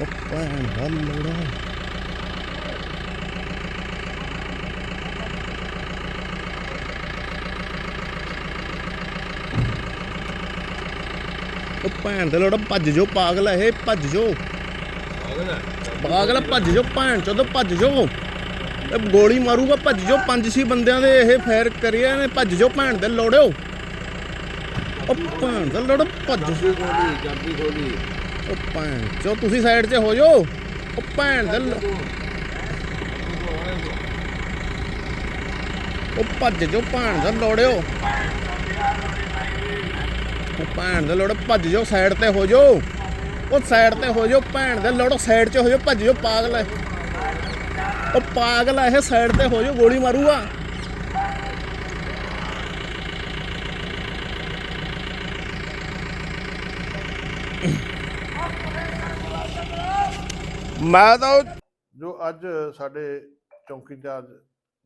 ਉਹ ਭੈਣ ਦਾ ਲੋੜਾ ਉਹ ਭੈਣ ਦੇ ਲੋੜਾ ਭੱਜ ਜੋ ਪਾਗਲ ਹੈ ਇਹ ਭੱਜ ਜੋ ਪਾਗਲ ਹੈ, ਭੱਜ ਜੋ ਭੈਣ ਚੋਦ ਭੱਜ ਜੋ ਇਹ ਗੋਲੀ ਮਾਰੂਗਾ ਭੱਜ ਜੋ ਪੰਜ ਛੇ ਬੰਦਿਆਂ ਦੇ ਇਹ ਫਾਇਰ ਕਰਿਆ ਨੇ ਭੱਜ ਜੋ ਭੈਣ ਦੇ ਲੋੜਿਓ। ਉਹ ਭੈਣ ਦਾ ਲੋੜਾ ਭੱਜ ਚਾਬੀ ਖੋਲੀ ਚਾਬੀ ਖੋਲੀ ਉਹ ਭੈਣ ਚੋ ਤੁਸੀਂ ਸਾਈਡ ਚ ਹੋ ਜਾਓ? ਉਹ ਭੈਣ ਦੇ ਲੋ- ਉਹ ਭੱਜ ਜੋ ਭੈਣ ਦਾ ਲੋੜਿਓ। ਉਹ ਭੈਣ ਦਾ ਲੋੜ, ਭੱਜ ਜੋ ਸਾਈਡ ਤੇ ਹੋ ਜਾਓ। ਉਹ ਸਾਈਡ ਤੇ ਹੋ ਜਾਓ, ਭੈਣ ਦੇ ਲੋੜੋ ਸਾਈਡ 'ਚ ਹੋ ਜਾਓ, ਭੱਜ ਜੋ ਪਾਗਲ ਹੈ। ਉਹ ਪਾਗਲ ਹੈ, ਇਹ ਸਾਈਡ ਤੇ ਹੋ ਜਾਓ, ਗੋਲੀ ਮਾਰੂਗਾ। ਮੈਂ ਤਾਂ ਉਹ- ਜੋ ਅੱਜ ਸਾਡੇ ਚੌਂਕੀ ਇੰਚਾਰਜ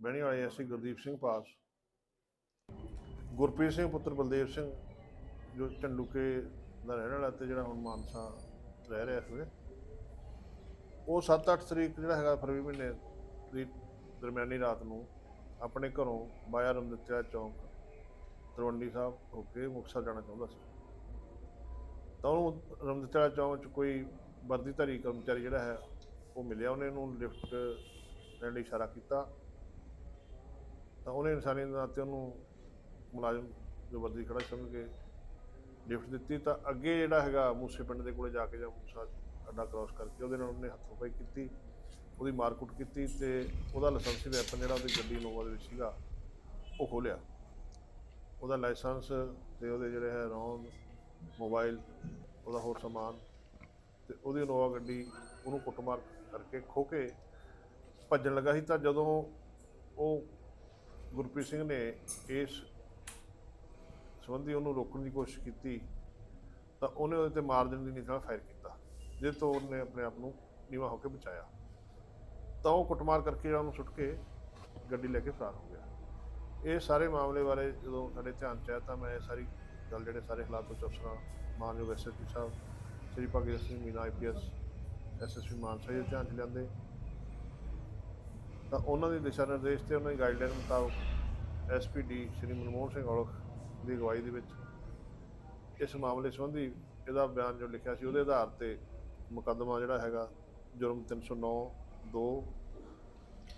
ਬਹਿਣੀ ਵਾਲੇ ਐਸੀ ਗੁਰਦੀਪ ਸਿੰਘ ਪਾਸ, ਗੁਰਪ੍ਰੀਤ ਸਿੰਘ ਪੁੱਤਰ ਬਲਦੇਵ ਸਿੰਘ, ਜੋ ਝੰਡੂਕੇ ਦਾ ਰਹਿਣ ਵਾਲਾ ਤੇ ਜਿਹੜਾ ਹੁਣ ਮਾਨਸਾ ਰਹਿ ਰਿਹਾ ਇਸ ਉਹ 7-8 ਤਰੀਕ ਜਿਹੜਾ ਹੈਗਾ ਫਰਵਰੀ ਮਹੀਨੇ ਦੀ ਦਰਮਿਆਨੀ ਰਾਤ ਨੂੰ ਆਪਣੇ ਘਰੋਂ ਬਾਇਆ ਰਮਦਿੱਤਿਆ ਚੌਂਕ ਤਰਵੰਡੀ ਸਾਹਿਬ ਹੋ ਕੇ ਮੁਕਤਸਰ ਜਾਣਾ ਚਾਹੁੰਦਾ ਸੀ। ਤਾਂ ਉਹਨੂੰ ਰਮਦਿੱਤਿਆ ਚੌਂਕ 'ਚ ਕੋਈ ਵਰਦੀਧਾਰੀ ਕਰਮਚਾਰੀ ਜਿਹੜਾ ਹੈ, ਉਹ ਮਿਲਿਆ ਉਹਨੇ ਨੂੰ, ਲਿਫਟ ਲੈਣ ਲਈ ਇਸ਼ਾਰਾ ਕੀਤਾ। ਤਾਂ ਉਹਨੇ ਇਨਸਾਨੀ ਦੇ ਨਾਤੇ ਉਹਨੂੰ ਮੁਲਾਜ਼ਮ ਜੋ ਵਰਦੀ ਖੜਾ ਸਮਝ ਕੇ ਲਿਫਟ ਦਿੱਤੀ। ਤਾਂ ਅੱਗੇ ਜਿਹੜਾ ਹੈਗਾ ਮੂਸੇ ਪਿੰਡ ਦੇ ਕੋਲੇ ਜਾ ਕੇ ਜਾਂ ਮੂਸਾ ਅੱਡਾ ਕ੍ਰਾਸ ਕਰਕੇ ਉਹਦੇ ਨਾਲ ਉਹਨੇ ਹੱਥੋਂ ਪਾਈ ਕੀਤੀ, ਉਹਦੀ ਮਾਰਕੁੱਟ ਕੀਤੀ ਤੇ ਉਹਦਾ ਲਾਇਸੈਂਸੀ ਵੈਪਨ ਜਿਹੜਾ ਉਹਦੀ ਗੱਡੀ ਨੋਵਾ ਦੇ ਵਿੱਚ ਸੀਗਾ, ਉਹ ਖੋਲਿਆ। ਉਹਦਾ ਲਾਇਸੈਂਸ ਤੇ ਉਹਦੇ ਜਿਹੜੇ ਹੈ ਰੌਂਦ, ਮੋਬਾਈਲ, ਉਹਦਾ ਹੋਰ ਸਮਾਨ ਤੇ ਉਹਦੀ ਨੋਵਾ ਗੱਡੀ ਉਹਨੂੰ ਕੁੱਟਮਾਰ ਕਰਕੇ ਖੋ ਕੇ ਭੱਜਣ ਲੱਗਾ ਸੀ ਤਾਂ ਜਦੋਂ ਉਹ ਗੁਰਪ੍ਰੀਤ ਸਿੰਘ ਨੇ ਇਸ ਸੰਬੰਧੀ ਉਹਨੂੰ ਰੋਕਣ ਦੀ ਕੋਸ਼ਿਸ਼ ਕੀਤੀ ਤਾਂ ਉਹਨੇ ਉਹਦੇ ਤੇ ਮਾਰ ਦੇਣ ਦੀ ਨੀਤ ਨਾਲ ਫਾਇਰ ਕੀਤਾ, ਜਿਸ ਤੋਂ ਉਹਨੇ ਆਪਣੇ ਆਪ ਨੂੰ ਨੀਵਾ ਹੋ ਕੇ ਬਚਾਇਆ। ਤਾਂ ਉਹ ਕੁੱਟਮਾਰ ਕਰਕੇ ਉਹਨੂੰ ਸੁੱਟ ਕੇ ਗੱਡੀ ਲੈ ਕੇ ਫਰਾਰ ਹੋ ਗਿਆ। ਇਹ ਸਾਰੇ ਮਾਮਲੇ ਬਾਰੇ ਜਦੋਂ ਸਾਡੇ ਧਿਆਨ ਚ ਆਇਆ ਤਾਂ ਮੈਂ ਇਹ ਸਾਰੀ ਗੱਲ, ਜਿਹੜੇ ਸਾਰੇ ਹਾਲਾਤ ਵਿੱਚ ਅਫਸਰਾਂ, ਮਾਨਯੋਗ ਐਸਐਸਪੀ ਸਾਹਿਬ ਸ੍ਰੀ ਭਗਤ ਸਿੰਘ ਮੀਨਾ ਆਈਪੀਐਸ ਐਸਐਸਪੀ ਮਾਨਸਾ ਜੀ ਦੇ ਧਿਆਨ ਚ ਲਿਆਂਦੇ। ਤਾਂ ਉਹਨਾਂ ਦੇ ਦਿਸ਼ਾ ਨਿਰਦੇਸ਼ ਤੇ ਉਹਨਾਂ ਦੀ ਗਾਈਡਲਾਈਨ ਮੁਤਾਬਕ ਐਸਪੀਡੀ ਸ੍ਰੀ ਮਨਮੋਹਨ ਸਿੰਘ ਔਲਖ ਦੀ ਅਗਵਾਈ ਦੇ ਵਿੱਚ ਇਸ ਮਾਮਲੇ ਸੰਬੰਧੀ ਇਹਦਾ ਬਿਆਨ ਜੋ ਲਿਖਿਆ ਸੀ ਉਹਦੇ ਆਧਾਰ ਤੇ ਮੁਕੱਦਮਾ ਜਿਹੜਾ ਹੈਗਾ, ਜੁਰਮ 309 2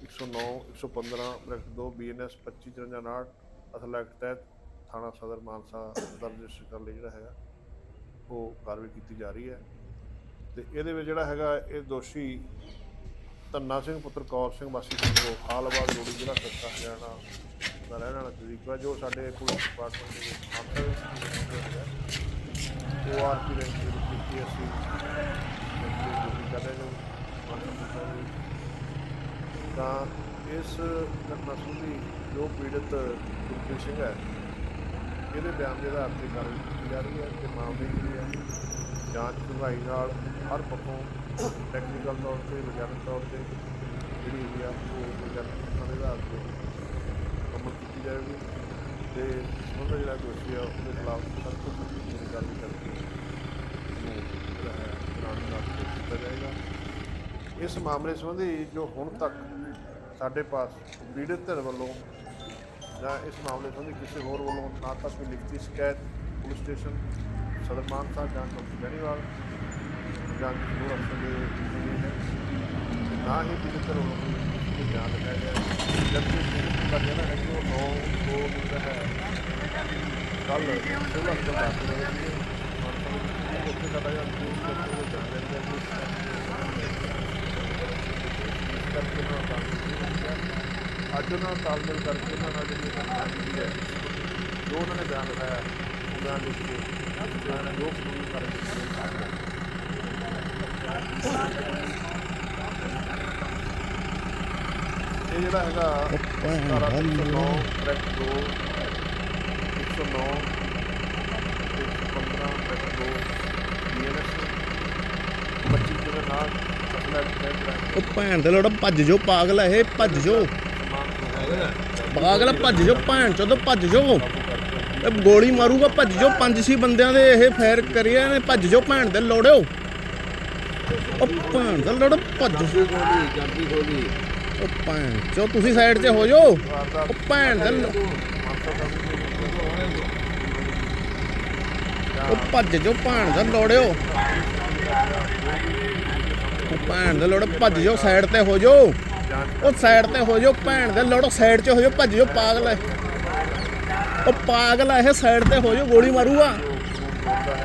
109 115 ਬ੍ਰੈਕਟ 2 ਬੀਐਨਐਸ 2554 ਅਸਲ ਐਕਟ ਤਹਿਤ ਥਾਣਾ ਸਦਰ ਮਾਨਸਾ ਦਰਜ ਰਜਿਸਟਰ ਕਰਨ ਲਈ ਜਿਹੜਾ ਹੈਗਾ। ਉਹ ਕਾਰਵਾਈ ਕੀਤੀ ਜਾ ਰਹੀ ਹੈ। ਤੇ ਇਹਦੇ ਵਿੱਚ ਜਿਹੜਾ ਹੈਗਾ ਇਹ ਦੋਸ਼ੀ ਧੰਨਾ ਸਿੰਘ, ਪੁੱਤਰ ਕੌਰ ਸਿੰਘ ਵਾਸੀ ਸਿੰਘੋ ਹਾਲਵਾਲ ਜੋੜੀ ਜ਼ਿਲ੍ਹਾ ਸੱਤਾ ਹਰਿਆਣਾ ਦਾ ਰਹਿਣ ਵਾਲਾ ਤਰੀਕ ਜੋ ਸਾਡੇ ਪੁਲਿਸ ਡਿਪਾਰਟਮੈਂਟ ਦੇ ਵਿੱਚ ਮਾਨਸਾ ਉਹ ਆਰ ਰੈਂਕ ਦੇ ਵਿੱਚ ਕੀਤੀ ਅਸੀਂ ਡਿਊਟੀ ਕਰ ਤਾਂ ਇਸ ਘਟਨਾ ਸੰਬੰਧੀ ਜੋ ਪੀੜਤ ਗੁਰਪ੍ਰੀਤ ਸਿੰਘ ਹੈ ਇਹਦੇ ਬਿਆਨ ਦੇ ਆਧਾਰ ਤੇ ਕਾਰਵਾਈ ਕੀਤੀ ਜਾ ਰਹੀ ਹੈ ਤੇ ਮਾਮਲੇ ਦੀ ਜਿਹੜੀ ਹੈ ਜਾਂਚ ਡੂੰਘਾਈ ਨਾਲ ਹਰ ਪੱਖੋਂ ਟੈਕਨੀਕਲ ਤੌਰ ਤੇ, ਵਿਗਿਆਨਕ ਤੌਰ ਤੇ ਜਿਹੜੀ ਹੈਗੀ ਆ, ਉਹ ਵਿਗਿਆਨਕ ਤੱਥਾਂ ਦੇ ਆਧਾਰ ਤੇ ਮੁਕੰਮਲ ਕੀਤੀ ਜਾਏਗੀ ਤੇ ਉਹਦਾ ਜਿਹੜਾ ਦੋਸ਼ੀ ਆ, ਉਹਦੇ ਖਿਲਾਫ ਸਖਤ ਕਾਨੂੰਨੀ ਕਾਰਵਾਈ ਕਰਕੇ ਉਹਨੂੰ ਜਿਹੜਾ ਹੈ ਕੀਤਾ ਜਾਏਗਾ। ਇਸ ਮਾਮਲੇ ਸੰਬੰਧੀ ਜੋ ਹੁਣ ਤੱਕ ਸਾਡੇ ਪਾਸ ਪੀੜਤ ਧਿਰ ਵੱਲੋਂ ਜਾਂ ਇਸ ਮਾਮਲੇ ਸੰਬੰਧੀ ਕਿਸੇ ਹੋਰ ਵੱਲੋਂ ਨਾ ਤਾਂ ਕੋਈ ਲਿਖਤੀ ਸ਼ਿਕਾਇਤ ਪੁਲਿਸ ਸਟੇਸ਼ਨ, ਸਦਰ ਮਾਨਸਾ ਜਾਂ ਚੌਕੀ ਬੈਣੀਵਾਲ ਜਾਂ ਕਿਸੇ ਹੋਰ ਅਫਸਰ ਦੇ ਜ਼ਰੀਏ ਹੈ। ਨਾ ਹੀ ਕਿਸੇ ਧਿਰ ਵੱਲੋਂ ਕੋਈ ਬਿਆਨ ਲਿਖਾਇਆ ਗਿਆ ਹੈ। ਜਦਕਿ ਦਾ ਕਹਿਣਾ ਹੈ ਕਿ ਉਹ ਨੌ ਦੋ ਨੂੰ ਜਿਹੜਾ ਹੈ। ਕੱਲ ਸਿਵਲ ਹਸਪਤਾਲ ਦਾਖਲ ਉੱਥੇ ਸਾਡਾ ਜਿਹੜਾ ਪੁਲਿਸ ਸਟੇਸ਼ਨ ਦੇ ਜਾਣ ਲੈਂਦੇ ਕਰਕੇ ਉਹਨਾਂ ਦਾ ਅੱਜ ਉਹਨਾਂ ਨਾਲ ਤਾਲਮੇਲ ਕਰਕੇ ਉਹਨਾਂ ਨਾਲ ਜਿਹੜੀ ਘਟਨਾ ਜਿਹੜੀ ਹੈ, ਜੋ ਉਹਨਾਂ ਨੇ ਬਿਆਨ ਲਿਖਾਇਆ, ਉਹ ਬਿਆਨ ਲਿਖ ਕੇ ਉਹਨਾਂ ਨੇ ਜੋ ਕਾਨੂੰਨੀ ਇਹ ਜਿਹੜਾ ਹੈਗਾ ਭੈਣ ਧਾਰਾ ਦਾ 309 ਟਰੈਕ 2 109 115 ਟਰੈਕ 2 ਬੀਐਨਐਸ 25 ਦੇ ਨਾਲ ਉਹ ਭੈਣ ਦੇ ਲੋੜ ਭੱਜ ਜੋ ਪਾਗਲ ਹੈ ਇਹ, ਭੱਜ ਜੋ ਪਾਗਲ ਭੱਜ ਜੋ ਭੈਣ ਚੋਦ ਭੱਜ ਜੋ ਇਹ ਗੋਲੀ ਮਾਰੂਗਾ ਭੱਜ ਜੋ ਪੰਜ ਛੇ ਬੰਦਿਆਂ ਦੇ ਇਹ ਫਾਇਰ ਕਰਿਆ ਨੇ ਭੱਜ ਜੋ ਭੈਣ ਦੇ ਲੋੜਿਓ। ਉਹ ਭੈਣ ਦਾ ਲੋੜ ਭੱਜ ਜੋ ਖੋਲੀ ਚਾਬੀ ਖੋਲੀ ਉਹ ਭੈਣ ਚੋ ਤੁਸੀਂ ਸਾਈਡ ਤੇ ਹੋ ਜਾਓ। ਉਹ ਭੈਣ ਦੇ ਉਹ ਭੱਜ ਜੋ ਭੈਣ ਦਾ ਲੋੜਿਓ। ਉਹ ਭੈਣ ਦੇ ਲੋੜ ਭੱਜ ਜੋ ਸਾਈਡ ਤੇ ਹੋ ਜਾਓ। ਉਹ ਸਾਈਡ ਤੇ ਹੋ ਜਾਓ, ਭੈਣ ਦੇ ਲੜੋ ਸਾਈਡ 'ਚ ਹੋ ਜਾਓ ਭੱਜ ਜੋ ਪਾਗਲ ਹੈ ਉਹ ਪਾਗਲ ਹੈ ਇਹ ਸਾਈਡ ਤੇ ਹੋ ਜਾਓ, ਗੋਲੀ ਮਾਰੂਗਾ। ਬੋਲਦਾ